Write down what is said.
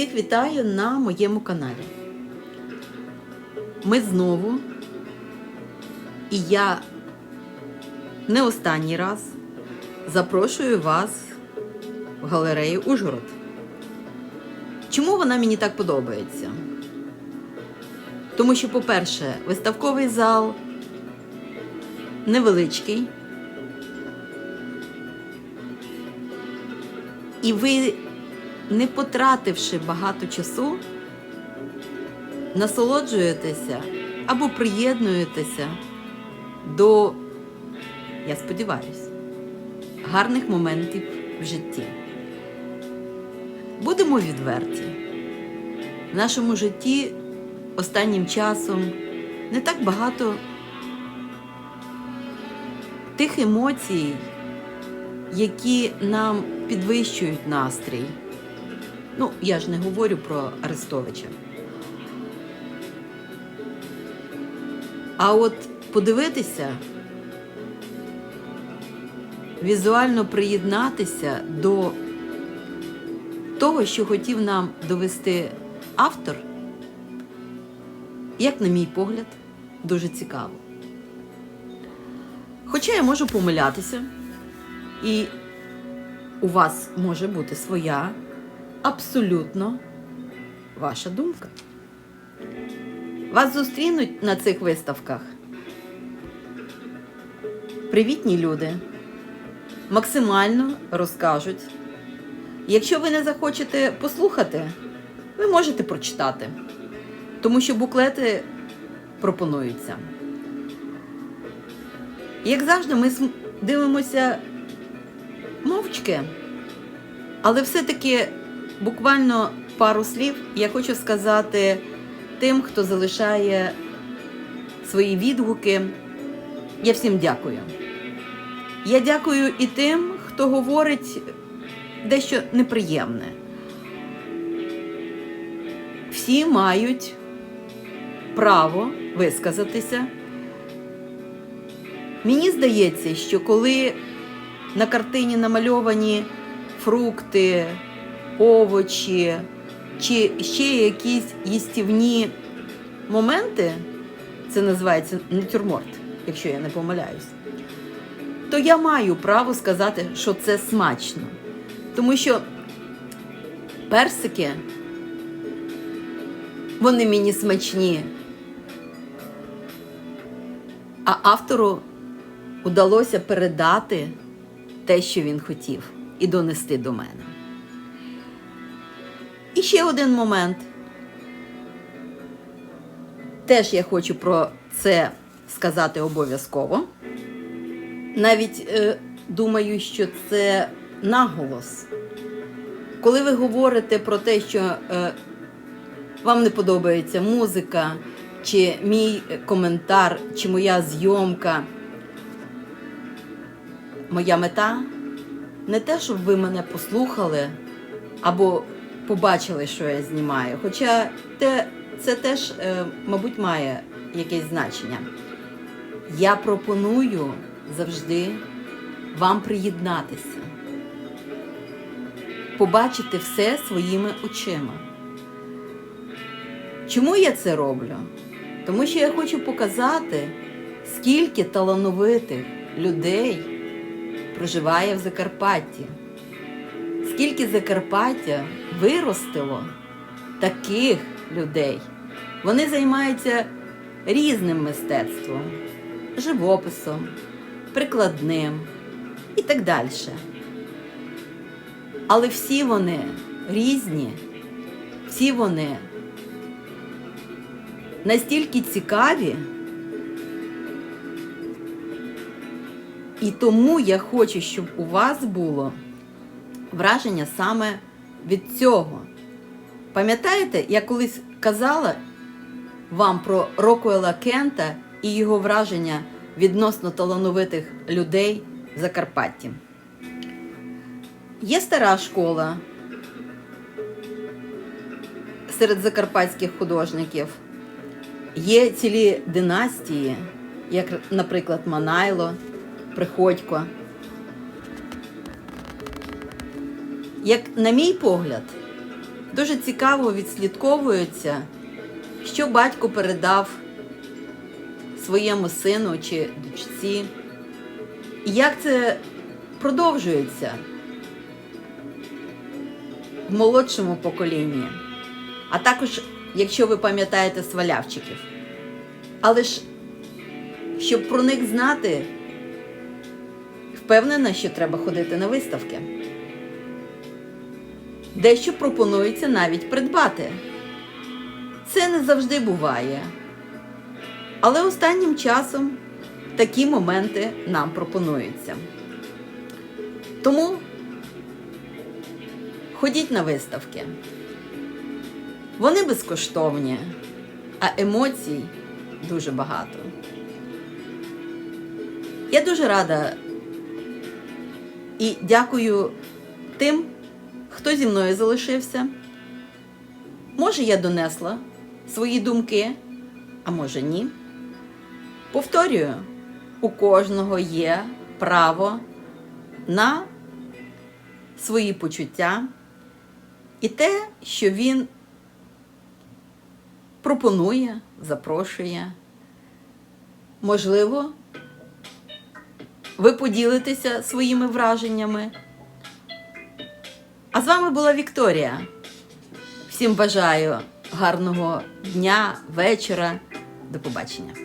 Усіх вітаю на моєму каналі. Ми знову, і я не останній раз запрошую вас в галерею Ужгород. Чому вона мені так подобається? Тому що, по-перше, виставковий зал невеличкий. І ви, не потративши багато часу, насолоджуєтеся або приєднуєтеся до, я сподіваюся, гарних моментів в житті. Будемо відверті. В нашому житті останнім часом не так багато тих емоцій, які нам підвищують настрій. Ну, я ж не говорю про Арестовича. А от подивитися, візуально приєднатися до того, що хотів нам довести автор, як на мій погляд, дуже цікаво. Хоча я можу помилятися, і у вас може бути своя, абсолютно ваша думка. Вас зустрінуть на цих виставках. Привітні люди. Максимально розкажуть. Якщо ви не захочете послухати, ви можете прочитати, тому що буклети пропонуються. Як завжди, ми дивимося мовчки, але все-таки буквально пару слів я хочу сказати тим, хто залишає свої відгуки. Я всім дякую. Я дякую і тим, хто говорить дещо неприємне. Всі мають право висказатися. Мені здається, що коли на картині намальовані фрукти, овочі чи ще якісь їстівні моменти, це називається натюрморт, якщо я не помиляюсь, то я маю право сказати, що це смачно. Тому що персики, вони мені смачні. А автору удалося передати те, що він хотів, і донести до мене. І ще один момент. Теж я хочу про це сказати обов'язково. Навіть е, думаю, що це наголос. Коли ви говорите про те, що е, вам не подобається музика, чи мій коментар, чи моя зйомка, моя мета не те, щоб ви мене послухали або побачили, що я знімаю. Хоча те, це теж, е, мабуть, має якесь значення. Я пропоную завжди вам приєднатися, побачити все своїми очима. Чому я це роблю? Тому що я хочу показати, скільки талановитих людей проживає в Закарпатті. Скільки Закарпаття виростило таких людей. Вони займаються різним мистецтвом, живописом, прикладним і так далі. Але всі вони різні, всі вони настільки цікаві. І тому я хочу, щоб у вас було враження саме від цього. Пам'ятаєте, я колись казала вам про Рокуела Кента і його враження відносно талановитих людей в Закарпатті. Є стара школа серед закарпатських художників, є цілі династії, як, наприклад, Манайло, Приходько. Як, на мій погляд, дуже цікаво відслідковується, що батько передав своєму сину чи дочці, і як це продовжується в молодшому поколінні, а також, якщо ви пам'ятаєте свалявчиків. Але ж, щоб про них знати, впевнена, що треба ходити на виставки. Дещо пропонується навіть придбати. Це не завжди буває. Але останнім часом такі моменти нам пропонуються. Тому ходіть на виставки. Вони безкоштовні, а емоцій дуже багато. Я дуже рада і дякую тим, хто зі мною залишився. Може, я донесла свої думки, а може ні. Повторюю, у кожного є право на свої почуття і те, що він пропонує, запрошує. Можливо, ви поділитеся своїми враженнями. А з вами була Вікторія. Всім бажаю гарного дня, вечора. До побачення.